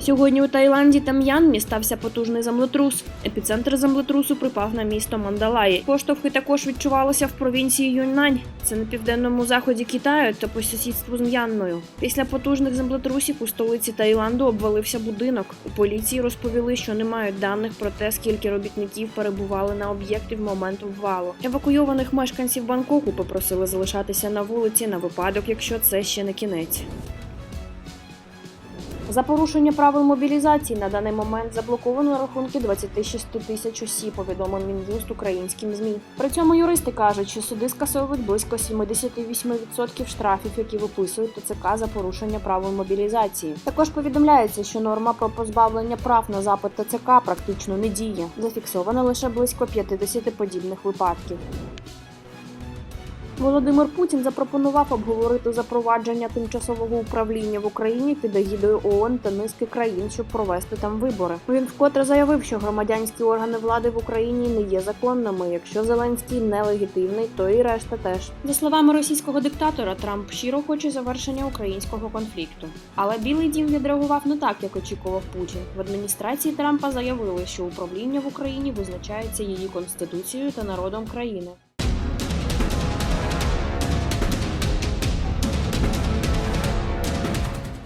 Сьогодні у Таїланді та М'янмі стався потужний землетрус. Епіцентр землетрусу припав на місто Мандалаї. Поштовхи також відчувалися в провінції Юньнань. Це на південному заході Китаю та по сусідству з М'янмою. Після потужних землетрусів у столиці Таїланду обвалився будинок. У поліції розповіли, що не мають даних про те, скільки робітників перебували на об'єкті в момент обвалу. Евакуйованих мешканців Бангкоку попросили залишатися на вулиці на випадок, якщо це ще не кінець. За порушення правил мобілізації на даний момент заблоковано рахунки 26 тисяч осіб, повідомив Мін'юст українським ЗМІ. При цьому юристи кажуть, що суди скасовують близько 78% штрафів, які виписують ТЦК за порушення правил мобілізації. Також повідомляється, що норма про позбавлення прав на запит ТЦК практично не діє. Зафіксовано лише близько 50 подібних випадків. Володимир Путін запропонував обговорити запровадження тимчасового управління в Україні під егідою ООН та низки країн, щоб провести там вибори. Він вкотре заявив, що громадянські органи влади в Україні не є законними. Якщо Зеленський нелегітимний, то і решта теж. За словами російського диктатора, Трамп щиро хоче завершення українського конфлікту. Але Білий Дім відреагував не так, як очікував Путін. В адміністрації Трампа заявили, що управління в Україні визначається її конституцією та народом країни.